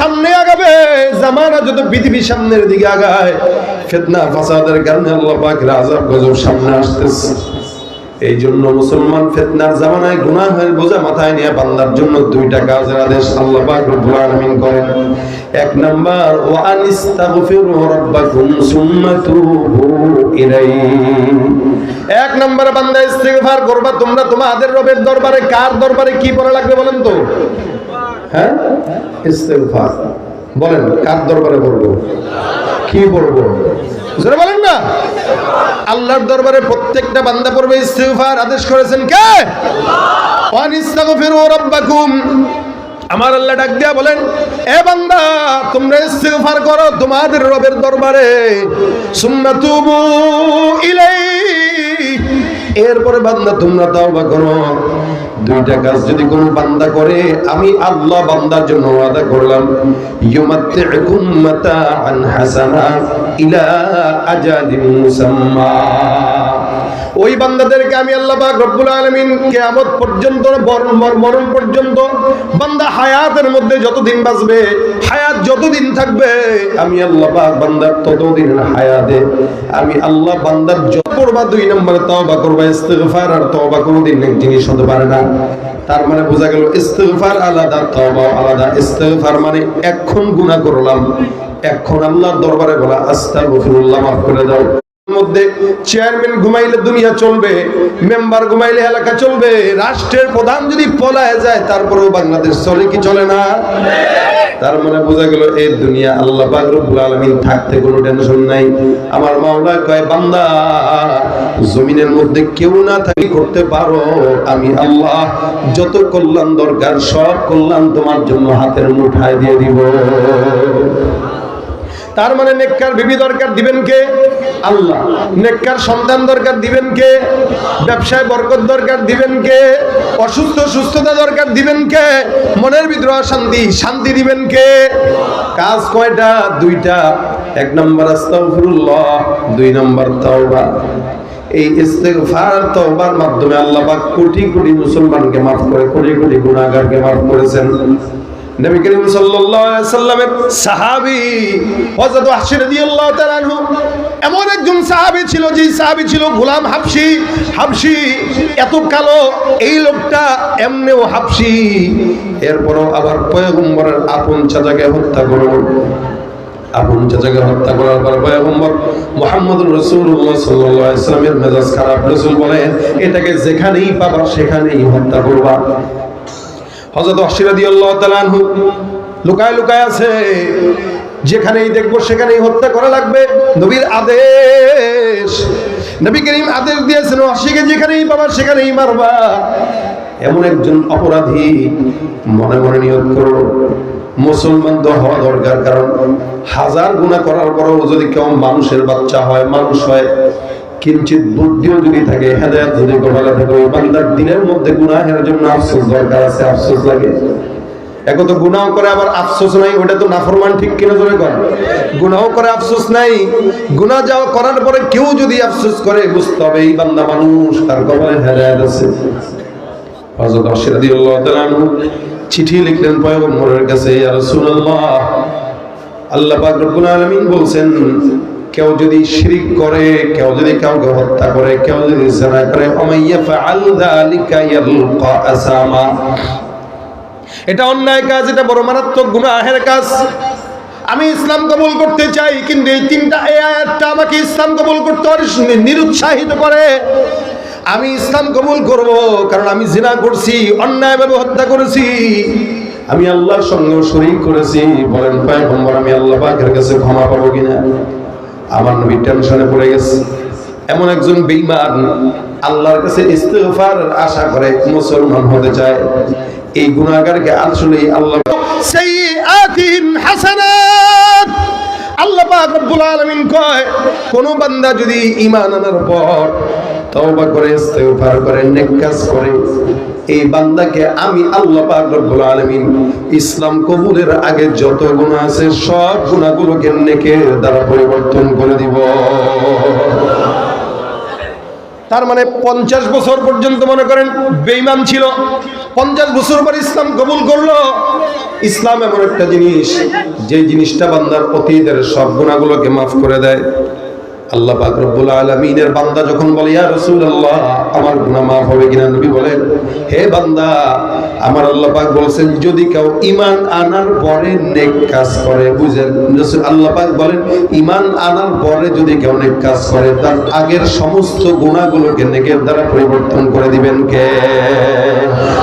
সামনে আগাবে, জামানা যত পৃথিবী সামনের দিকে আগায় ফিতনা ফাসাদের কারণে আল্লাহ পাকের আযাব গজব সামনে আসতেছে। এই জন্য মুসলমান ফিতনার জামানায় গুনাহের বোঝা মাথায় নিয়ে বান্দার জন্য দুইটা কাজের আদেশ আল্লাহ পাক রব্বুল আলামিন করেন। এক নাম্বার ওয়া আনিস্তাগফিরু রাব্বাকুম সুম্মা তুবু ইলাইহি। এক নাম্বার, বান্দা ইস্তিগফার করবা, তোমরা তোমাদের রবের দরবারে কার দরবারে কি বলা লাগবে বলেন তো? হ্যাঁ? ইস্তিগফার। বলেন, কার দরবারে বলব? কি বলব? বলেন না। আল্লাহর দরবারে প্রত্যেকটা বান্দা পড়বে ইস্তিগফার। আদেশ করেছেন কে? ওয়ান আমার আল্লাহ ডাক দিয়া বলেন, এ বান্দা, তোমরা ইস্তিগফার করো তোমাদের রবের দরবারে। সুম্মা তুবু ইলাইহি। এরপরে বান্দা, তোমরা তাওবা করো। দুইটা কাজ যদি কোনো বান্দা করে, আমি আল্লাহ বান্দার জন্য ওয়াদা করলাম, ইউমাত্তিউকুম মাতাআন হাসানা ইলা আজালিন মুসাম্মা। ওই বান্দাদেরকে আমি আল্লাহ পাক রব্বুল আলামিন কিয়ামত পর্যন্ত মরণ পর্যন্ত বান্দা হায়াতের মধ্যে যতদিন বাঁচবে, হায়াত যতদিন থাকবে, আমি আল্লাহ পাক বান্দার ততদিন হায়াতে, আমি আল্লাহ বান্দার যত করবা, দুই নম্বরে তওবা করবা, ইস্তিগফার আর তওবা কোনোদিন এক জিনিস হতে পারে না। তার মানে বোঝা গেল, ইস্তিগফার আলাদা, তওবা আলাদা। ইস্তিগফার মানে এখন গুনাহ করলাম এখন আল্লাহর দরবারে বলা, আস্তাগফিরুল্লাহ, মাফ করে দাও। মধ্যে চেয়ারম্যান ঘুমাইলে দুনিয়া চলবে মেম্বার ঘুমাইলে এলাকা চলবে, রাষ্ট্রের প্রধান যদি পলায় যায়, তারপরেও বাংলাদেশ চলে কি চলে না? তার মানে বোঝা গেল এই দুনিয়া আল্লাহ রব্বুল আলামিন থাকতে কোনো টেনশন নাই। আমার মাওলা কয়, বান্দা, জমিনের মধ্যে কেউ না থাকি করতে পারো, আমি আল্লাহ যত কল্যাণ দরকার, সব কল্যাণ তোমার জন্য হাতের মুঠায় দিয়ে দিব। তার মানে নেককার বিবি দরকার দিবেন কে? আল্লাহ। নেককার সন্তান দরকার দিবেন কে? ব্যবসায় বরকত দরকার দিবেন কে? অসুস্থ সুস্থতা দরকার দিবেন কে? মনের ভিতরে শান্তি শান্তি দিবেন কে? কাজ কয়টা? দুইটা। এক নম্বর আস্তাগফিরুল্লাহ, দুই নম্বর তাওবা। এই ইস্তেগফার, তওবার মাধ্যমে আল্লাহ পাক কোটি কোটি মুসলমানকে maaf করে, কোটি কোটি গুনাহগারকে maaf করেছেন। নবী করিম সাল্লাল্লাহু আলাইহি সাল্লামের সাহাবী হযরত ওয়াহশী রাদিয়াল্লাহু তাআলা আনহু, এমন একজন সাহাবী ছিল যে সাহাবী ছিল গোলাম হাবশী হাবশী এত কালো, এই লোকটা এমনিও হাবশী এরপরও আবার পয়গম্বরের আপন চাচাকে হত্যা করল। আপন চাচাকে হত্যা করার পর পয়গম্বর মুহাম্মদুর রাসূলুল্লাহ সাল্লাল্লাহু আলাইহি সাল্লামের মেজাজ খারাপ। রাসূল বলেন, এটাকে যেখানেই পাবা, সেখানেই হত্যা করবা। হযরত ওয়াহশী আল্লাহ তাআলা আনহু লুকায় লুকায় আছে। যেখানেই দেখব সেখানেই হত্যা করা লাগবে। নবীর আদেশ, নবী করিম আদেশ দিয়েছেন অশিকে যেখানেই পাবা সেখানেই মারবা। এমন একজন অপরাধী মনে মনে নিয়োগ করো। মুসলমান তো হওয়া দরকার, কারণ হাজার গুণা করার পরেও যদি কেউ মানুষের বাচ্চা হয়, মানুষ হয় কিঞ্চিত বুদ্ধিও যদি থাকে, হেদায়াত যদি কপালে থাকে, ওই বান্দার দিনের মধ্যে গুনাহের জন্য আফসোস দরকার আছে, আফসোস লাগে। তো করে আবার আফসোস নাই ওটা তো নাফরমান ঠিক কিনা জোরে কর আফসোস নাই করার পরে কেউ যদি আফসোস করে বুঝতে হবে এই বান্দা মানুষ, তার কপালে হেদায়াত আছে। রাদিয়াল্লাহু তাআলা চিঠি লিখলেন পয়গম্বরের কাছে, ইয়া রাসূলুল্লাহ। আল্লাহ পাক রব্বুল আলামিন বলছেন কেউ যদি শিরিক করে, কেউ যদি কাউকে হত্যা করে, কেউ যদি জিনা করে এটা অন্যায় কাজ, এটা বড় মারাত্মক গুনাহের কাজ। আমি ইসলাম কবুল করতে চাই, কিন্তু এই তিনটা এই আয়াতটা আমাকে ইসলাম কবুল করতে নিরুৎসাহিত করে। আমি ইসলাম কবুল করব, কারণ আমি জিনা করছি অন্যায়ভাবে হত্যা করেছি। আমি আল্লাহর সঙ্গে শরীক করেছি। বলেন, পয়গম্বর, আমি আল্লাহ পাকের কাছে ক্ষমা পাবো কিনা? আমার নবী টেনশনে পড়ে গেছে। এমন একজন বেঈমান আল্লাহর কাছে ইস্তেগফার আশা করে মুসলমান হতে চায়। এই গুনাহগারকে আসলে আল্লাহ সাইয়্যাতিন হাসানাত। আল্লাহ পাক রব্বুল আলামিন কয়, কোন বান্দা যদি ঈমান আনার পর তওবা করে, ইস্তেগফার করে, নেক কাজ করে এই বান্দাকে আমি আল্লাহ পাক রব্বুল আলামিন ইসলাম কবুলের আগে যত গুনাহ আছে সব গুনাহগুলোকে নেকের দ্বারা পরিবর্তন করে দিব। তার মানে পঞ্চাশ বছর পর্যন্ত মনে করেন বেইমান ছিল। পঞ্চাশ বছর পর ইসলাম কবুল করল। ইসলাম এমন একটা জিনিস, যে জিনিসটা বান্দার অতীতের সব গুণাগুলোকে মাফ করে দেয়। আল্লাহ পাক রব্বুল আলামিনের বান্দা যখন বলে, ইয়া রাসূলুল্লাহ, আমার গুনাহ মাফ হবে কিনা? নবী বলেন, হে বান্দা, আমার আল্লাহ পাক বলছেন, যদি কেউ ঈমান আনার পরে নেক কাজ করে, বুঝেন? আল্লাহ পাক বলেন, ঈমান আনার পরে যদি কেউ নেক কাজ করে, তার আগের সমস্ত গুনাহগুলোকে নেকের দ্বারা পরিবর্তন করে দিবেন কে?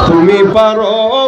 তুমি পারো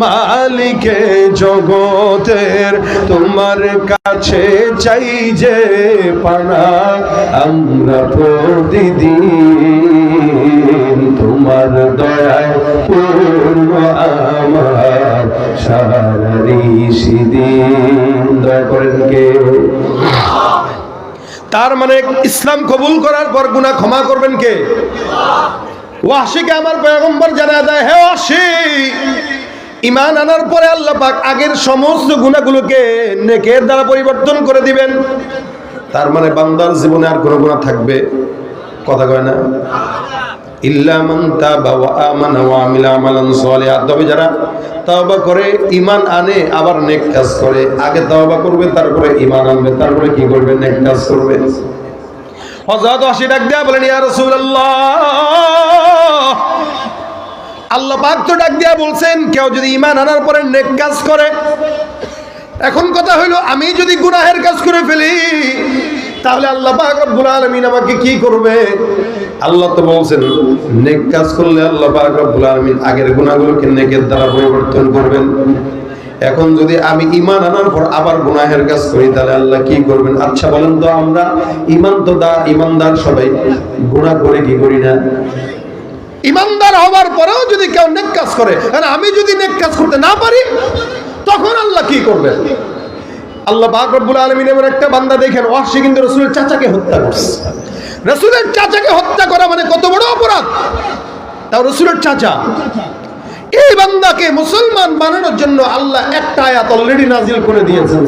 মালিকে জগতের তোমার কাছে চাই যে পানা, আমরা প্রতিদিন তোমার দয়ায় পূর্ণ আমার সিদিন দয়া করেন কে তার মানে ইসলাম কবুল করার পর গুনাহ ক্ষমা করবেন কে? ওয়াসিকে আমার পয়গম্বর জানা দেয়, হে ওয়াসি! ইমান আনার পরে আল্লাহ পাক আগের সমস্ত গুণাগুলোকে নেকের দ্বারা পরিবর্তন করে দিবেন। তার মানে বান্দার জীবনে আর কোনো গুণা থাকবে? কথা কয় না। তাবা যারা তওবা করে, ঈমান আনে, আবার নেক কাজ করে, আগে তওবা করবে, তারপরে ঈমান আনবে। তারপরে কি করবে? নেক কাজ করবে। হযরত আশি ডাক দেয়া বলেন, ইয়া রাসূলুল্লাহ আল্লাহ পাক তো ডাক দিয়া বলছেন, কেউ যদি ঈমান আনার পরে নেক কাজ করে। এখন কথা হইল, আমি যদি গুনাহের কাজ করে ফেলি, তাহলে আল্লাহ পাক রব্বুল আলামিন আমাকে কি করবে? আল্লাহ তো বলছেন, নেক কাজ করলে আল্লাহ পাক রব্বুল আলামিন আগের গুনাহগুলোকে নেকের দ্বারা পরিবর্তন করবেন। এখন যদি আমি ইমান আনার পর আবার গুনাহের কাজ করি, তাহলে আল্লাহ কি করবেন? আচ্ছা বলেন তো আমরা ইমান তো দা ইমানদার সবাই, গুনাহ করে কি করি না? ইমানদার হওয়ার পরেও যদি কেউ নেক কাজ করে, আর আমি যদি নেক কাজ করতে না পারি, তখন আল্লাহ কি করবে? আল্লাহ পাক রব্বুল আলামিন এমন একটা বান্দা দেখেন ওয়াসি কিন্তু রসুলের চাচাকে হত্যা করছে। রসুলের চাচাকে হত্যা করা মানে কত বড় অপরাধ? তাও রসুলের চাচা। এই বান্দাকে মুসলমান বানানোর জন্য আল্লাহ একটা আয়াত অলরেডি নাজিল করে দিয়েছেন।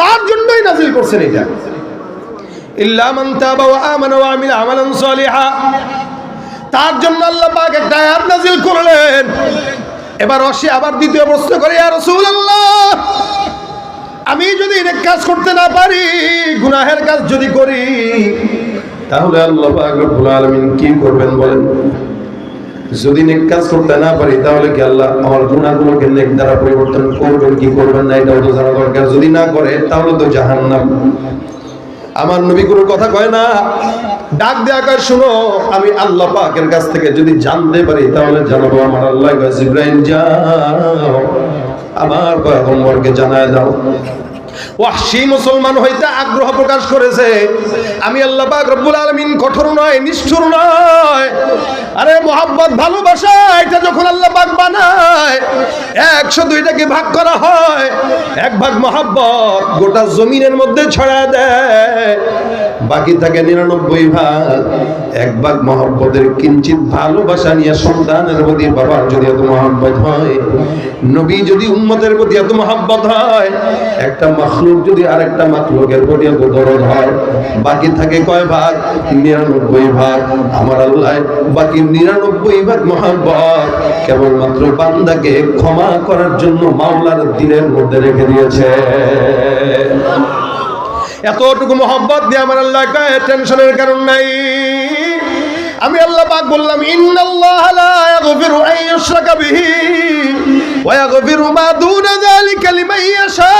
তার জন্যই নাজিল করছেন এটা। ইল্লা মান তাবা ওয়া আমানা ওয়া আমিলা আমালান সালিহা। তার জন্য আল্লাহ পাক একটা আয়াত নাজিল করলেন। এবার অসি আবার দ্বিতীয় প্রশ্ন করে, ইয়া রাসূলুল্লাহ, আমি যদি নেক কাজ করতে না পারি, গুনাহের কাজ যদি করি, তাহলে আল্লাহ পাক রব্বুল আলামিন কি করবেন বলেন? যদি নেক কাজ করতে না পারি, তাহলে কি আল্লাহ আমার গুনাহগুলোকে নেক দ্বারা পরিবর্তন করবেন, কি করবেন না এটাও তো জানা দরকার। যদি না করে, তাহলে তো জাহান্নাম। আমার নবী কোনো কথা কয় না? ডাক দেয়া শুনো, আমি আল্লাহ পাকের কাছ থেকে যদি জানতে পারি, তাহলে জানাব আমার আল্লাহ। জিব্রাইল, যাও। আমার পয়গম্বরকে জানায় দাও। মুসলমান হইতে আগ্রহ প্রকাশ করেছে। আমি আল্লাহ রব্বুল কঠোর নয়, নিষ্ঠুর নয়। আরে মোহাব্বত, ভালোবাসা, এটা যখন আল্লাহ বানায়, একশো দুইটাকে ভাগ করা হয়? এক ভাগ মোহাব্বত গোটা জমিনের মধ্যে ছড়ায় দেয়। বাকি থাকে নিরানব্বই ভাগ। এক ভাগ মহব্বতের কিঞ্চিত ভালোবাসা নিয়ে সন্তানের প্রতি বাবার যদি এত মহব্বত হয়, নবী যদি উম্মতের প্রতি এত মহব্বত হয়, একটা মখলুক যদি আরেকটা মখলুকের প্রতি এত দরদ হয়, বাকি থাকে কয় ভাগ? নিরানব্বই ভাগ। আমার আল্লাহ, বাকি নিরানব্বই ভাগ মহব্বত। কেবলমাত্র বান্দাকে ক্ষমা করার জন্য মাওলার দিনের মধ্যে রেখে দিয়েছে। এতটুকু মোহব্বত দিয়ে আমার আল্লাহ টেনশনের কারণ নাই। আমি আল্লাহ পাক বললাম, ইন্নাল্লাহ লা ইয়াগফিরু আন ইউশরাকা বিহি ওয়া ইয়াগফিরু মা দুনা যালিকা লিমান ইয়াশা।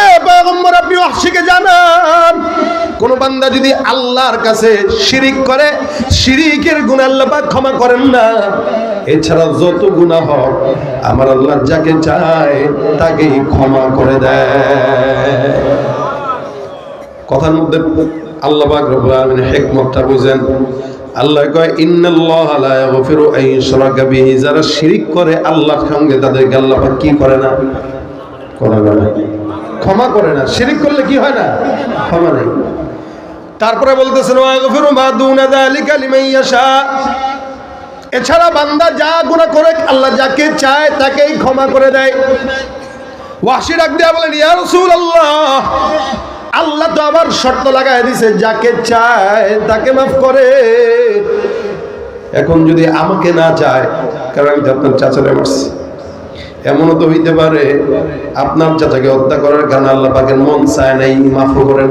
এ জানান। কোন বান্দা যদি আল্লাহর কাছে শিরিক করে, শিরিকের গুণ আল্লাহ ক্ষমা করেন না। এছাড়া যত গুনাহ হোক আমার আল্লাহ যাকে চায়, তাকেই ক্ষমা করে দেয়। কথার মধ্যে আল্লাহ রব্বুল আলামিন হিকমতটা বুঝেন। আল্লাহ কয়, ইন্নাল্লাহ লা ইয়াগফিরু আন ইউশরাকা যারা শিরিক করে, আল্লাহর সঙ্গে তাদেরকে আল্লাহ কি করে না? করে না। ক্ষমা করে না। শিরিক করলে কি হয় না? ক্ষমা নেই। তারপরে বলতেছেন এছাড়া বান্দা যা গুনাহ করে, আল্লাহ যাকে চায় তাকেই ক্ষমা করে দেয়। ওয়াসি ডাক দিয়া বলেন, ইয়া রাসূলুল্লাহ, আল্লাহ তো আবার শর্ত লাগায় দিছে, যাকে চায় তাকে মাফ করে। এখন যদি আমাকে না চায়, কারণ আমি তো আপনার চাচারে মারছি। এমনও তো হইতে পারে আপনার চাচাকে হত্যা করার কারণে আল্লাহ পাকের মন চায় নাই মাফও করে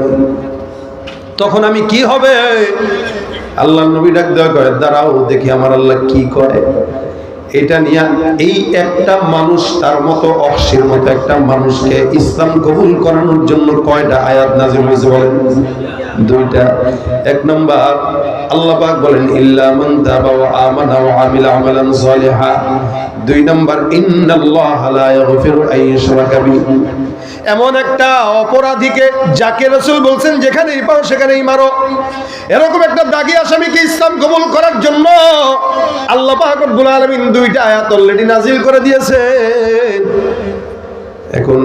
তখন আমি কি হবে? আল্লাহ নবী ডাক দেওয়া করে দাঁড়াও, দেখি আমার আল্লাহ কি করে? এটা নিয়ে এই একটা মানুষ তার মতো অক্সির মতো একটা মানুষকে ইসলাম কবুল করানোর জন্য কয়টা আয়াত নাজিল হয়েছে বলেন? দুইটা। এক নম্বর আল্লাহ পাক বলেন, ইল্লা মান তাবা ওয়া আমানা ওয়া আমিলা আমালান সালিহা। দুই নম্বর, ইন্নাল্লাহা লা ইয়াগফিরু আন ইউশরাকা এমন একটা অপরাধীকে যাকে রসুল বলছেন, যেখানেই পাও সেখানেই মারো। এরকম একটা দাগি আসামিকে ইসলাম কবুল করার জন্য আল্লাহ পাক রব্বুল আলামিন দুইটা আয়াত অলরেডি নাজিল করে দিয়েছেন। এখন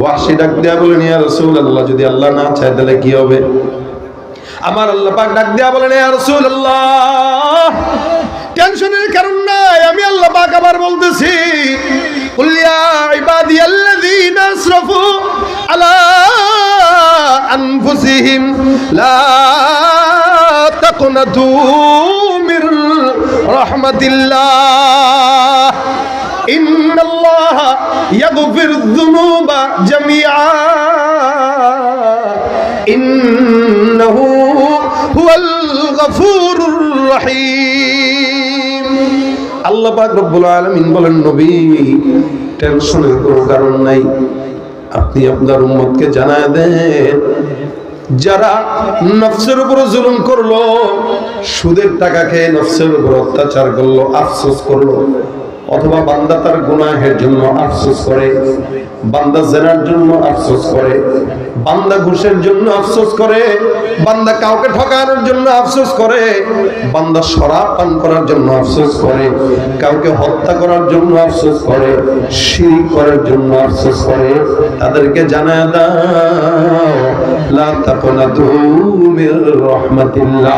ওয়াসি ডাক দেয়া বলেন, ইয়া রাসূলুল্লাহ, যদি আল্লাহ না চায় তাহলে কি হবে? আমার আল্লাহ পাক ডাক দেয়া বলেন ইয়া রাসূলুল্লাহ টেনশনের কারণ নাই আমি আল্লাহ পাক আবার বলতেছি قل يا عبادي الذين اسرفوا على انفسهم لا تقنطوا من رحمة الله إن الله يغفر الذنوب جميعا গফুর রহিম। আল্লাহ পাক রব্বুল আলামিন বলেন, নবী, টেনশনের কোনো কারণ নাই। আপনি আপনার উম্মতকে জানায় দেন। যারা নফসের উপর জুলুম করল, সুদের টাকা খেয়ে নফসের উপর অত্যাচার করল, আফসোস করল অথবা বান্দা তার গুনাহের জন্য আফসোস করে, বান্দা জেনার জন্য আফসোস করে, বান্দা ঘুষের জন্য আফসোস করে, বান্দা কাউকে ঠকানোর জন্য আফসোস করে, বান্দা শরাব পান করার জন্য আফসোস করে, কাউকে হত্যা করার জন্য আফসোস করে, শিরিক করার জন্য আফসোস করে, তাদেরকে জানায় দাও, লা তাকনাতু মির রাহমাতিল্লাহ।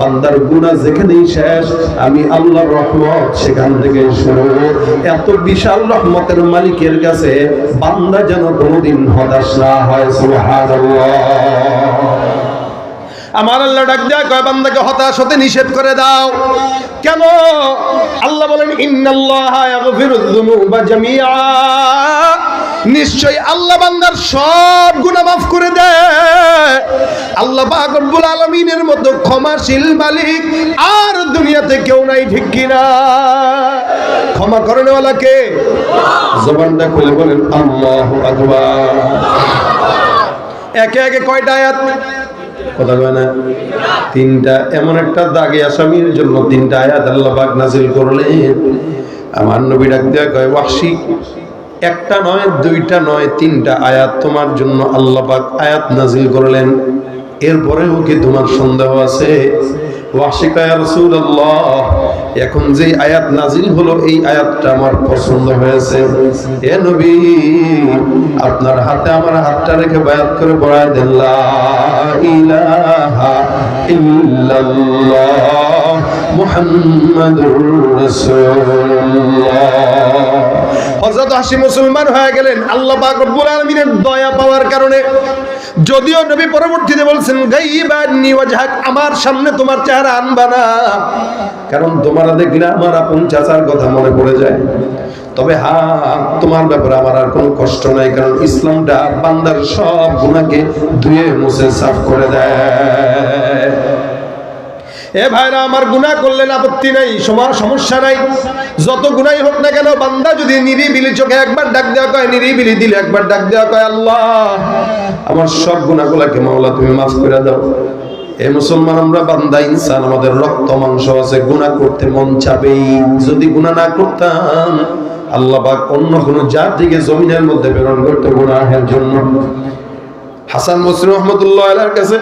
বান্দার গুনাহ যেখানেই শেষ, আমি আল্লাহর রহমত সেখান থেকে শুরু। এত বিশাল রহমতের মালিকের কাছে বান্দা যেন কোনোদিন হতাশ না হয়, সুবহানাল্লাহ। আমার আল্লাহ ডাক দেয়া কয়, বান্দাকে হতাশ হতে নিষেধ করে দাও। কেন? আল্লাহ বলেন, ইন্নাল্লাহা ইয়াগফিরুয যুনুবা জামিআ। নিশ্চয় আল্লাহ বান্দার সব গুনাহ মাফ করে দেয়। আল্লাহ পাক রব্বুল আলামিনের মতো ক্ষমাশীল মালিক আর দুনিয়াতে কেউ নাই, ঠিক কিনা? ক্ষমা করেনওয়ালা কে জবানটা খুলে বলেন, আল্লাহু আকবার। একে একে কয়টা আয়াত? কথা কয় না? তিনটা। এমন একটা দাগে আসামির জন্য তিনটা আয়াত আল্লাহ পাক নাজিল করলেন। আমার নবী ডাক দেয়া কয় ওয়াসি একটা নয়, দুইটা নয়, তিনটা আয়াত তোমার জন্য আল্লাপাক আয়াত নাজিল করলেন। এরপরেও কি তোমার সন্দেহ আছে। এখন যে আয়াত নাজিল হলো, এই আয়াতটা আমার পছন্দ হয়েছে। এ নবী, আপনার হাতে আমার হাতটা রেখে বায়াত করে পড়ায় ইলাহা ইল্লাল্লাহ। হযরত হাসি মুসলমান হয়ে গেলেন। আল্লাহ পাক রব্বুল আলামিনের দয়া পাওয়ার কারণে। যদিও নবী পরবর্তীতে বলছেন আমার সামনে তোমার চেহারা আনবা না। কারণ তোমরা দেখলে আমার আপন চাচার কথা মনে পড়ে যায়। তবে হা, তোমার ব্যাপারে আমার আর কোনো কষ্ট নাই, কারণ ইসলামটা বান্দার সব গুণাকে ধুয়ে মুছে সাফ করে দেয়। এ ভাইরা, আমার গুনাহ করলেন আপত্তি নাই, সবার সমস্যা নাই। যত গুণাই হোক না কেন, বান্দা যদি নিরিবিলি চোখে একবার ডাক দেওয়া কয়, নিরিবিলি দিলে একবার ডাক দেওয়া কয়, আল্লাহ! আমার সব গুনাহগুলোকে মাওলা, তুমি মাফ করে দাও। এ মুসলমান, আমরা বান্দা, ইনসান, আমাদের রক্ত, মাংস আছে, গুনাহ করতে মন চাবেই। যদি গুনাহ না করতাম, আল্লাহ পাক অন্য কোন জাতিকে জমিনের মধ্যে প্রেরণ করতে গুনাহের জন্য। হাসান মুসলিম রহমতুল্লাহ আলার কাছে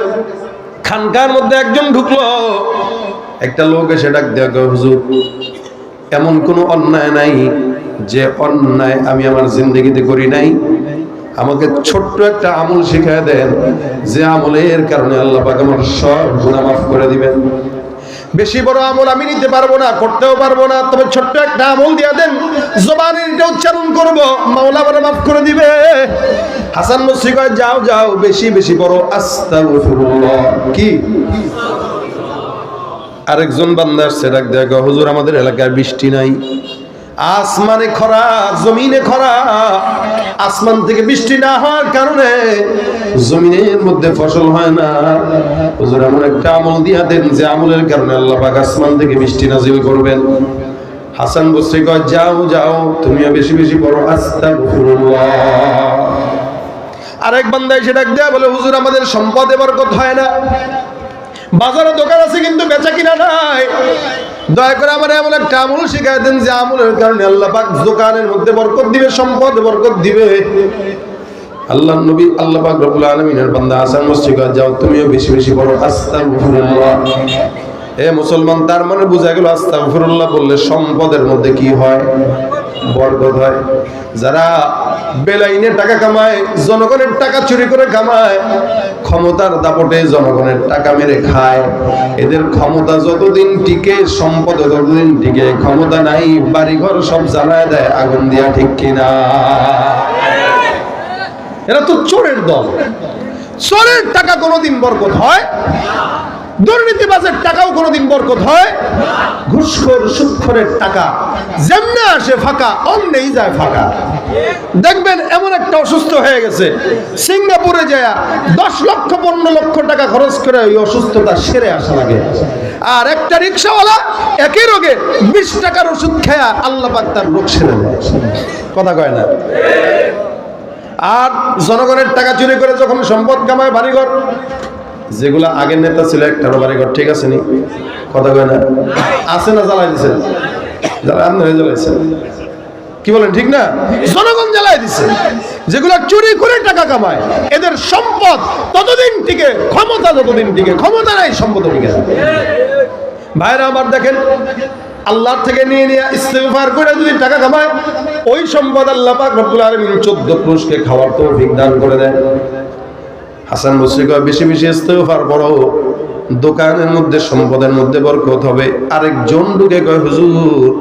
খানকার মধ্যে একজন ঢুকলো। একটা লোক এসে ডাক দেওয়া হুজুর, এমন কোনো অন্যায় নাই যে অন্যায় আমি আমার জিন্দগিতে করি নাই। আমাকে ছোট্ট একটা আমল শিখায় দেন, যে আমলের কারণে আল্লাহ আমার সব গুণা মাফ করে দিবেন। বেশি বড় আমল আমি নিতে পারব না, করতেও পারব না। তবে ছোট্ট একটা আমল দিয়া দেন, জবানের এটা উচ্চারণ করব, মাওলা বলে মাফ করে দিবে। হাসান মুসি কয়, যাও যাও, বেশি বেশি বড় আস্তাগফিরুল্লাহ। কি? আরেকজন বান্দার আসছে, ডাক দেখো হুজুর, আমাদের এলাকায় বৃষ্টি নাই। আসমানে খরা, জমিনে খরা। আসমান থেকে বৃষ্টি না হওয়ার কারণে জমিনের মধ্যে ফসল হয় না। হুজুর, এমন একটা আমল দিয়া দেন যে আমলের কারণে আল্লাহ পাক আসমান থেকে বৃষ্টি নাজিল করবেন। হাসান বসরি কয়, যাও যাও, তুমিও বেশি বেশি বড় আস্তাগফিরুল্লাহ। আরেক বান্দা এসে ডাক দেয়া বলে, হুজুর, আমাদের সম্পদ এবার কত হয় না। বাজারে দোকান আছে কিন্তু বেচা কিনা নাই। দয়া করে আমার এমন একটা আমল শিখাই দেন যে আমলের কারণে আল্লাহ পাক দোকানের মধ্যে বরকত দিবে, সম্পদ বরকত দিবে। আল্লাহ নবী, আল্লাহ পাক রব্বুল আলামিনের বান্দা হাসান মসজিদ যাও, তুমিও বেশি বেশি বড় আস্তাগফিরুল্লাহ। এ মুসলমান, তার মানে বোঝা গেল আস্তাগফিরুল্লাহ বললে সম্পদের মধ্যে কি হয়? বরকত হয়। যারা বেলাইনে টাকা কামায়, জনগণের টাকা চুরি করে কামায়, ক্ষমতার দাপটে জনগণের টাকা মেরে খায়। এদের ক্ষমতা যতদিন টিকে, সম্পদ ততদিন টিকে, ক্ষমতা নাই, বাড়িঘর সব জ্বালায় দেয়, আগুন দিয়া ঠিক কিনা। এরা তো চোরের দল। চোরের টাকা কোনোদিন বরকত হয়? দুর্নীতিবাজের টাকাও কোনোদিন বরকত হয়। ঘুষখোর সুৎখরের টাকা। যেমনে আসে ফাঁকা অন্যেই যায় ফাঁকা। দেখবেন, এমন একটা অসুস্থ হয়ে গেছে। সিঙ্গাপুরে যায়, দশ লক্ষ, পনেরো লক্ষ টাকা খরচ করে ওই অসুস্থতা সেরে আসা লাগে। আর একটা রিক্সাওয়ালা একই রোগে বিশ টাকার ওষুধ খেয়া আল্লাহ তার রোগ সেরে কথা কয় না? আর জনগণের টাকা চুরি করে যখন সম্পদ কামায় বাড়িঘর যেগুলা আগের নেতা ছিল একটারও বাড়িঘর ঠিক আছে নি? কথা কয় না? আছে না জ্বালাই দিছে? জ্বালাই আপনারা জ্বালাইছেন। কি বলেন, ঠিক না? জনগণ জ্বালাই দিছে। যেগুলো চুরি করে টাকা কামায়, এদের সম্পদ ততদিন টিকে, ক্ষমতা যতদিন টিকে, ক্ষমতা নাই, সম্পদ টিকে ভাইরা আবার দেখেন আল্লাহর থেকে নিয়ে নিয়ে ইস্তেগফার করে যদি টাকা কামায়, ওই সম্পদ আল্লাহ পাক রব্বুল আলামিন 14 পুরুষকে খাওয়ার তৌফিক দান করে দেন। হাসান বসরি কয়, বেশি বেশি ইস্তেগফার বড় দোকানের মধ্যে, সম্পদের মধ্যে বরকত হবে। আরেকজন ঢুকে কয়, হুজুর,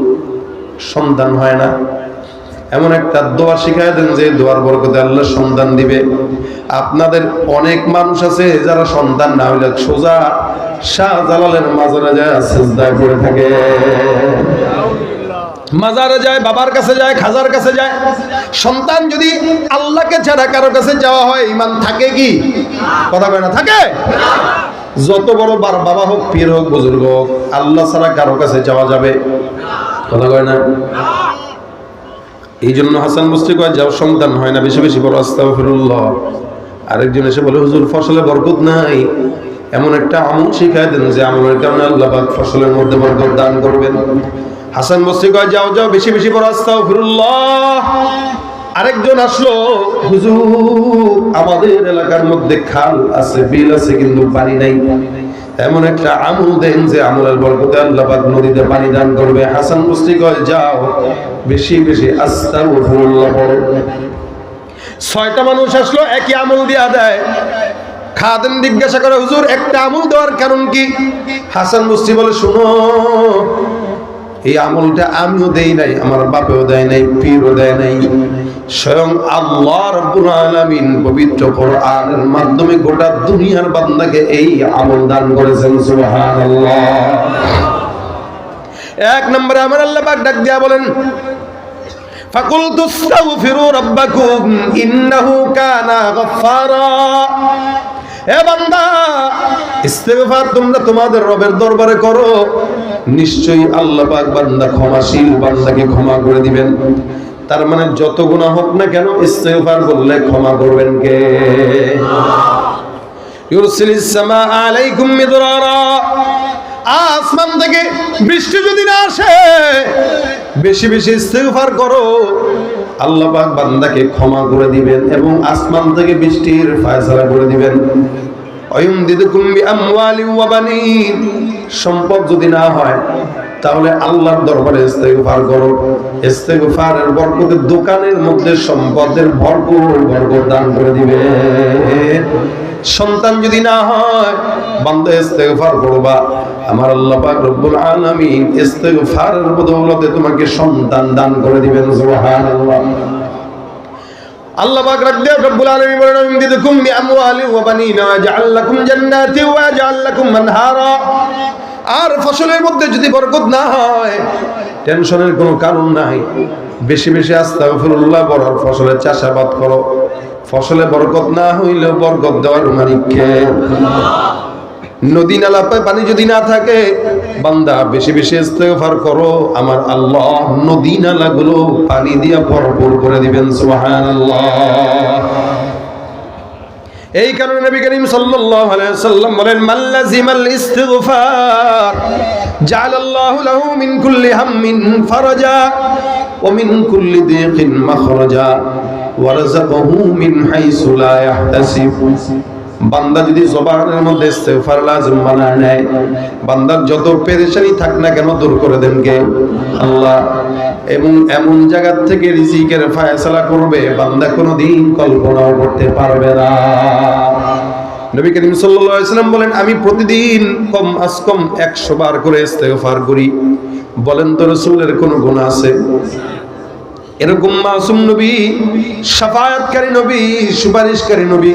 সন্তান হয় না। এমন একটা দোয়া শিখায় দেন যে দোয়ার বরকতে আল্লাহ সন্তান দিবে। আপনাদের অনেক মানুষ আছে যারা সন্তান না হইলে সোজা শাহজালালের মাজারে যায় সেজদায় পড়ে থাকে। মাজারে যায়, বাবার কাছে যায়, খাজার কাছে যায়। সন্তান যদি আল্লাহকে ছাড়া কারও কাছে যাওয়া হয়, ইমান থাকে কি? কথা কয় না, থাকে? যত বড় বাবা হোক, পীর হোক, বুজুর্গ হোক, আল্লাহ ছাড়া কারও কাছে যাওয়া যাবে? কথা কয় না? এই জন্য হাসান মুস্তি কয়, যাও সন্তান হয় না, বেশি বেশি বড় আস্তাগফিরুল্লাহ। আরেকজন এসে বলে, হুজুর, ফসলে বরকত নাই। এমন একটা আমল শিখায় দেন যে আমলের কারণে আল্লাহ ফসলের মধ্যে বরকত দান করবেন। হাসান বস্তি কয়, যাও যাও, বেশি বেশি আস্তাগফিরুল্লাহ। আরেকজন আসলো, হুজুর, আমাদের এলাকার মধ্যে খাল আছে, বিল আছে, কিন্তু পানি নাই। এমন একটা আমল দেন যে আমলের বরকতে আল্লাহ নদীতে পানি দান করবে। হাসান বস্তি কয়, যাও, বেশি বেশি আস্তাগফিরুল্লাহ পড়ো। ছয়টা মানুষ আসলো, একই আমল দিয়া দেয়। খাদেন জিজ্ঞাসা করে, হুজুর, একটা আমল দেওয়ার কারণ কি? হাসান মুস্তি বলে, শুনো এই আমলটা আমিও দেই নাই, আমার বাপেও দেয় নাই, পীরও দেয় নাই। স্বয়ং আল্লাহ রাব্বুল আলামিন পবিত্র কোরআনের মাধ্যমে গোটা দুনিয়ার বান্দাকে এই আমল দান করেছেন, সুবহানাল্লাহ। এক নম্বরে আমার আল্লাহ পাক ডাক দিয়া বলেন, ফাকুলতু আস্তাগফিরু রাব্বাকুম, ইন্নাহু কানা গাফফারা। এ বান্দা, ইস্তেগফার তোমরা তোমাদের রবের দরবারে করো। নিশ্চয়ই আল্লাহ পাক বান্দা ক্ষমাশীল, বান্দাকে ক্ষমা করে দিবেন। তার মানে যত গুনাহ হোক না কেন, ইস্তেগফার বললে ক্ষমা করবেন কে? ইউরসিলিস সামা আলাইকুম মিদরারা। আসমান থেকে বৃষ্টি যদি না আসে, বেশি বেশি ইস্তেগফার করো। আল্লাহ পাক বান্দাকে ক্ষমা করে দিবেন এবং আসমান থেকে বৃষ্টির ফায়সালা করে দিবেন। সম্পদ যদি না হয়, তাহলে আল্লাহর দরবারে ইস্তেগফার করো। ইস্তেগফারের বরকতে দোকানের মধ্যে সম্পদের ভরপুর বরকত দান করে দিবে। সন্তান যদি না হয়, বান্দা ইস্তেগফার করবা। আমার আল্লাহ পাক রব্বুল আলামিন ইস্তেগফারের বদৌলতে তোমাকে সন্তান দান করে দিবেন, সুবহানাল্লাহ। বিআমওয়ালি ওয়া আর ফসলের মধ্যে যদি বরকত না হয়, টেনশনের কোনো কারণ নাই। বেশি বেশি আস্তাগফিরুল্লাহ বড় ফসলের চাষাবাদ করো। ফসলে বরকত না হইলেও বরকত দেওয়ার মালিককে। নদী নালা পায় পানি যদি না থাকে, বান্দা, বেশি বেশি ইস্তেগফার করো। আমার আল্লাহ নদী নালাগুলো পানি দিয়া ভরপুর করে দিবেন, সুবহানাল্লাহ। এই কারণে নবী করিম সাল্লাল্লাহু আলাইহি সাল্লাম বলেন মাল্লাজিমাল ইস্তিগফার জাআলাল্লাহু লাহু মিন কুল্লি হাম্মিন ফারাজা, ওয়া মিন কুল্লি দিকিন মাখরাজা, ওয়া রাযাকাহু মিন হাইসু লা ইয়াহতাসিব বান্দা যদি জবানের মধ্যে ইস্তেগফার লাজম বানায় নেয় বান্দার যত পেরেশানি থাক না কেন দূর করে দেন কে? আল্লাহ। এবং এমন জায়গা থেকে রিজিকের ফায়সালা করবে, বান্দা কোনোদিন কল্পনাও করতে পারবে না। নবী করিম সাল্লাম বলেন, আমি প্রতিদিন কম আজ কম 100 বার করে ইস্তেগফার করি। বলেন তো রাসূলের কোনো গুনাহ আছে? এরকম মাসুম নবী সাফায়াতকারী নবী, সুপারিশকারী নবী,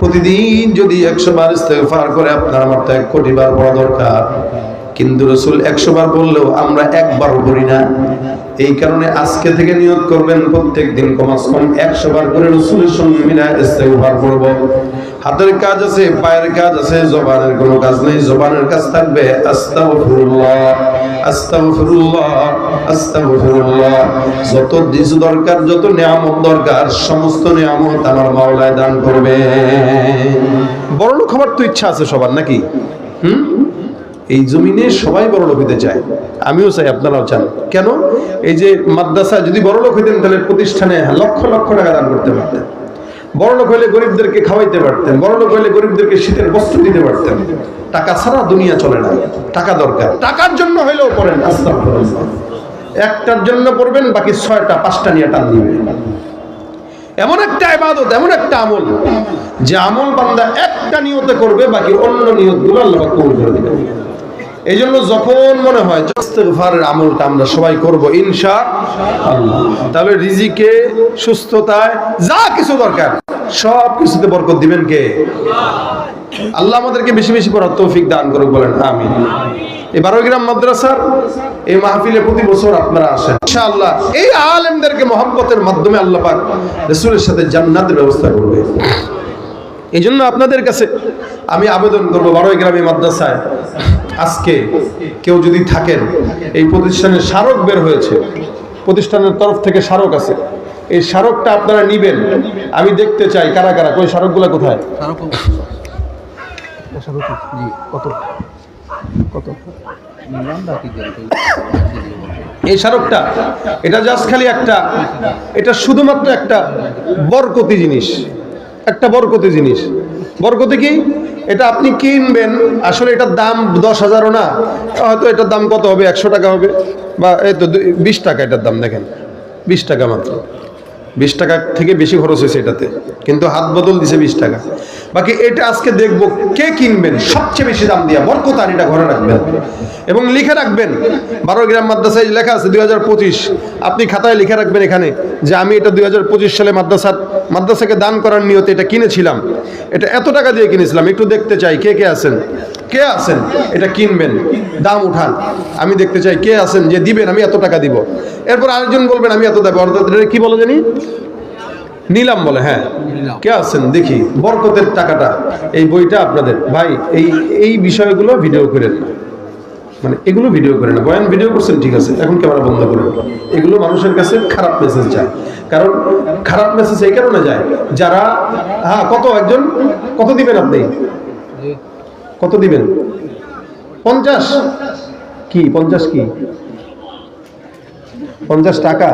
প্রতিদিন যদি একশো বার ইস্তেগফার করে, আপনার আমার তো এক কোটি বার বড় দরকার। কিন্তু রসুল একশো বার বললেও আমরা একবারও করি না। এই কারণে আজকে থেকে নিয়োগ করবেন, প্রত্যেক দিন কমাস কম একশো বার করে রসুলের সঙ্গে মিলায় ইস্তেগফার করব হাতের কাজ আছে, পায়ের কাজ আছে, জবানের কোনো কাজ নেই, জবানের কাজ থাকবে যত দরকার, যত নিয়ামত দরকার, সমস্ত নিয়ামত আমার মাওলায় দান করবে বড় লোক হবার তো ইচ্ছা আছে সবার, নাকি? হুম? এই জমিনে সবাই বড় লোক হইতে চায়। আমিও চাই, আপনারাও চান। কেন? এই যে মাদ্রাসা, যদি বড় লোক হইতেন, তাহলে প্রতিষ্ঠানে লক্ষ লক্ষ টাকা দান করতে পারতেন। বড় লোক হইলে গরিবদেরকে খাওয়াইতে পারতেন, বড় লোক হইলে গরিবদেরকে শীতের বস্ত্র দিতে পারতেন। টাকা ছাড়া দুনিয়া চলে না, টাকা দরকার। টাকার জন্য হইলেও পড়েন একটার জন্য পড়বেন, বাকি ছয়টা, পাঁচটা নিয়ে টান দিবেন। এমন একটা ইবাদত, এমন একটা আমল, যে আমল বান্দা একটা নিয়তে করবে, বাকি অন্য নিয়তগুলো আল্লাহ কবুল করে দিবেন এই জন্য যখন মনে হয় ইস্তেগফারের আমলটা আমরা সবাই করব ইনশা আল্লাহ তাহলে রিজিকে, সুস্থতায় যা কিছু দরকার, সব কিছুতে বরকত দিবেন কে? আল্লাহ আমাদেরকে বেশি বেশি পড়ার তৌফিক দান করুক বলেন, আমিন। এই বারোগ্রাম মাদ্রাসার এই মাহফিলে প্রতি বছর আপনারা আসেন। ইনশাআল্লাহ এই আলেমদেরকে মহব্বতের মাধ্যমে আল্লাহ পাক রসুলের সাথে জান্নাতের ব্যবস্থা করবে। এই আপনাদের কাছে আমি আবেদন করব, বারোই গ্রামে মাদ্রাসায়। আজকে কেউ যদি থাকেন এই প্রতিষ্ঠানের স্মারক বের হয়েছে। প্রতিষ্ঠানের তরফ থেকে স্মারক আছে। এই স্মারকটা আপনারা নিবেন। আমি দেখতে চাই কারা কারা। কই স্মারকগুলো কোথায়? কত? কত? এই স্মারকটা এটা জাস্ট খালি একটা এটা শুধুমাত্র একটা বরকতি জিনিস। একটা বরকতি জিনিস। বরকতি কি? এটা আপনি কিনবেন। আসলে এটার দাম দশ হাজারও না। হয়তো এটার দাম কত হবে? একশো টাকা হবে। বা এই তো বিশ টাকা এটার দাম, দেখেন। বিশ টাকা মাত্র। বিশ টাকা থেকে বেশি খরচ হয়েছে এটাতে। কিন্তু হাত বদল দিছে বিশ টাকা। বাকি এটা আজকে দেখব কে কিনবেন, সবচেয়ে বেশি দাম দিয়া। আর এটা ঘরে রাখবেন। এবং লিখে রাখবেন। বারো গ্রাম মাদ্রাসায় লেখা আছে দুই হাজার পঁচিশ। আপনি খাতায় লিখে রাখবেন এখানে। যে আমি এটা দু হাজার পঁচিশ সালে মাদ্রাসার মাদ্রাসাকে দান করার নিয়তে এটা কিনেছিলাম। এটা এত টাকা দিয়ে কিনেছিলাম একটু দেখতে চাই কে কে আছেন? কে আছেন? এটা কিনবেন দাম উঠান। আমি দেখতে চাই কে আছেন? যে দিবেন আমি এত টাকা দিব। এরপর আরেকজন বলবেন আমি এত দেবো। অর্থাৎ এটা কি বলো জানি? নিলাম বলে হ্যাঁ। কে আছেন? দেখি বরকতের টাকাটা এই বইটা আপনাদের। ভাই এই এই বিষয়গুলো ভিডিও করেন না মানে এগুলো ভিডিও করে না। বয়ান ভিডিও করছেন, ঠিক আছে, এখন ক্যামেরা বন্ধ করেন। এগুলো মানুষের কাছে খারাপ মেসেজ যায় কারণ খারাপ মেসেজ এই কারণে যায়, যারা হ্যাঁ কত একজন, কত দিবেন আপনি? কত দিবেন? পঞ্চাশ? কি পঞ্চাশ কি? পঞ্চাশ টাকা?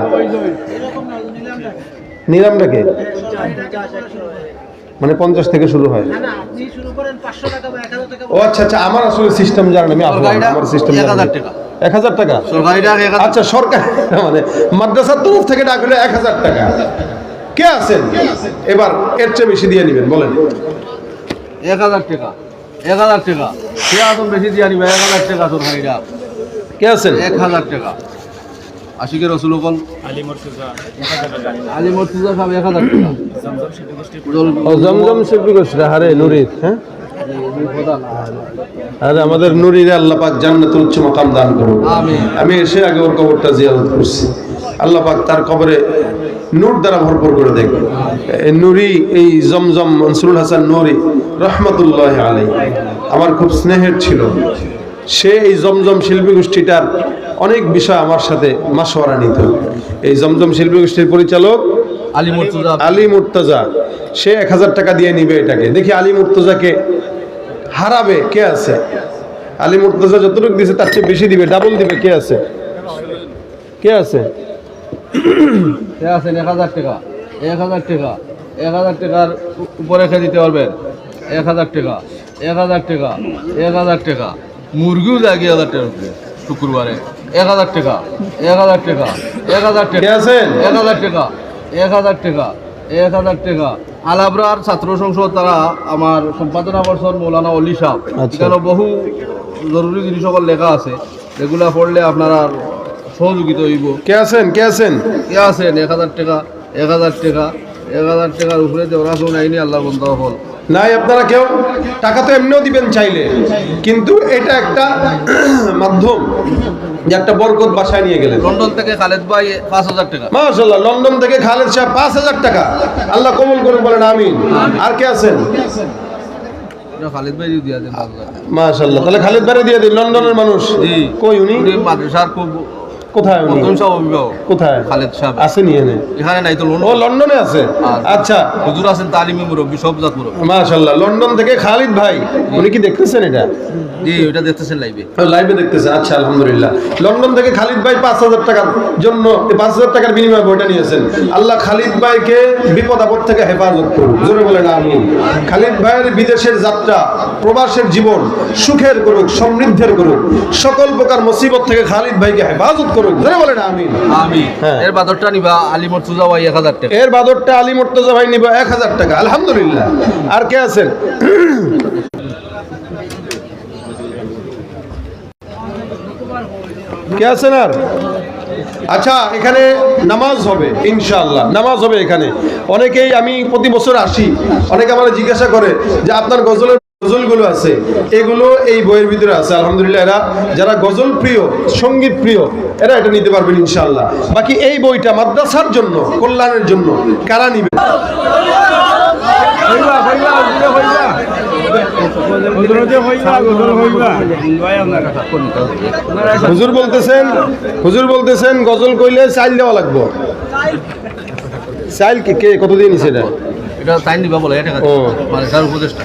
নিলামটাকে? মানে পঞ্চাশ থেকে শুরু হয়। ও আচ্ছা আচ্ছা আমার আসলে সিস্টেম জানেন আমি আমার সিস্টেম এক হাজার টাকা। আচ্ছা সরকার মানে মাদ্রাসার তরফ থেকে ডাকলে এক হাজার টাকা। কে আছেন? এবার এর চেয়ে বেশি দিয়ে নেবেন বলেন। এক হাজার টাকা এক হাজার টাকা। সে আসুন বেশি দিয়ে নিবে? এক হাজার টাকা সরকারিটা কে আছেন? এক হাজার টাকা। আশিকে রসুল কল আলী মর্তুজা সাহেব এক হাজার টাকা। জমজম শিল্পী গোষ্ঠী হারে নুরির হ্যাঁ? আরে আমাদের নুরিরে আল্লাহ পাক জান্নাতুল উচ্চ মাকাম দান করুন। আমি এসে আগে ওর কবরটা জিয়ারত করছি। আল্লাহ পাক তার কবরে নূর দ্বারা ভরপুর করে দেখ এই নুরি এই জমজম মনসুরুল হাসান নুরি রহমতুল্লাহ আলাই আমার খুব স্নেহের ছিল। সে এই জমজম শিল্পী গোষ্ঠীটার অনেক বিষয় আমার সাথে মাসোয়ারা নিত। এই জমজম শিল্পী গোষ্ঠীর পরিচালক আলী মর্তুজা। আলী মুর্তজা সে এক হাজার টাকা দিয়ে নিবে এটাকে। দেখি আলী মুর্তজাকে হারাবে কে আছে? আলী মুর্তজা যতটুকু দিছে তার চেয়ে বেশি দিবে ডাবল দিবে কে আছে? কে আছে? সে আছেন? এক হাজার টাকা। এক হাজার টাকা। এক হাজার টাকার উপরে খেয়ে দিতে পারবেন এক হাজার টাকা। এক হাজার টাকা। এক হাজার টাকা। মুরগিও যায় এক হাজার উপরে শুক্রবারে। এক হাজার টাকা এক হাজার টাকা এক হাজার টাকা আছেন? এক হাজার টাকা এক হাজার টাকা এক হাজার টাকা। আলাবরার ছাত্র সংসদ তারা আমার সম্পাদনা করছেন মৌলানা অলি সাহ আচ্ছা। এখানে বহু জরুরি জিনিস সকল লেখা আছে। এগুলা পড়লে আপনারা সহযোগিতা হইব। কে আছেন? কে আছেন? কে আছেন? এক হাজার টাকা এক হাজার টাকা এক হাজার টাকার উপরে দেওয়া নাইনি আল্লাহ বন্ধ হল। নাই আপনারা কেউ? টাকা তো এমনিও দিবেন চাইলে। কিন্তু এটা একটা মাধ্যম যে একটা বরকত বাসায় নিয়ে গেলেন। লন্ডন থেকে খালেদ ভাই পাঁচ হাজার টাকা। মাশাল্লাহ লন্ডন থেকে খালেদ সাহেব পাঁচ হাজার টাকা। আল্লাহ কবুল করে বলেন আমিন। আর কে আছেন? খালেদ ভাই দিয়ে দেন। মাশাল্লাহ তাহলে খালেদ ভাই দিয়ে দিন লন্ডনের মানুষ। কই উনি মাদ্রাসার খুব কোথায় উনি? প্রথম সহ অভিভাবক। কোথায়? খালেদ সাহেব। আছে নিয়ে নে এখানে নাই তো ও লন্ডনে আছে? আচ্ছা। হুজুর আছেন তালিমি মুরব্বী সব জাত মুরব্বী। মাশাল্লাহ লন্ডন থেকে খালিদ ভাই উনি কি দেখতেছেন এটা? জি ওইটা দেখতেছেন লাইভে লাইভে দেখতেছেন আচ্ছা আলহামদুলিল্লাহ। লন্ডন থেকে খালিদ ভাই পাঁচ হাজার টাকার জন্য পাঁচ হাজার টাকার বিনিময়ে বইটা নিয়েছেন। আল্লাহ খালিদ ভাইকে বিপদ আপদ থেকে হেফাজত করুন জোরে বলেন আমি খালিদ ভাইয়ের বিদেশের যাত্রা প্রবাসের জীবন সুখের করুক সমৃদ্ধের করুক সকল প্রকার মুসিবত থেকে খালিদ ভাইকে হেফাজত করুক। বলেন হ্যাঁ। এর বাদরটা নিবা আলী মর্তুজা ভাই এক হাজার টাকা। এর বাদরটা আলী মুর্তজা ভাই নিব এক হাজার টাকা আলহামদুলিল্লাহ। আর কে আছেন? কে আছেন আর? আচ্ছা এখানে নামাজ হবে ইনশাআল্লাহ। নামাজ হবে এখানে। অনেকেই আমি প্রতি বছর আসি অনেকে আমার জিজ্ঞাসা করে যে আপনার গজলের গজলগুলো আছে এগুলো এই বইয়ের ভিতরে আছে আলহামদুলিল্লাহ। এরা যারা গজল প্রিয় সংগীত প্রিয় এরা এটা নিতে পারবেন ইনশাআল্লাহ। বাকি এই বইটা মাদ্রাসার জন্য কল্যাণের জন্য কারা নিবে? হুজুর বলতেছেন হুজুর বলতেছেন গজল কইলে চাইল দেওয়া লাগবো। চাইল কি কে কত দিয়ে নিছে এটা? এটা তাই নিবা বলে এটা। মানে তার উপদেশটা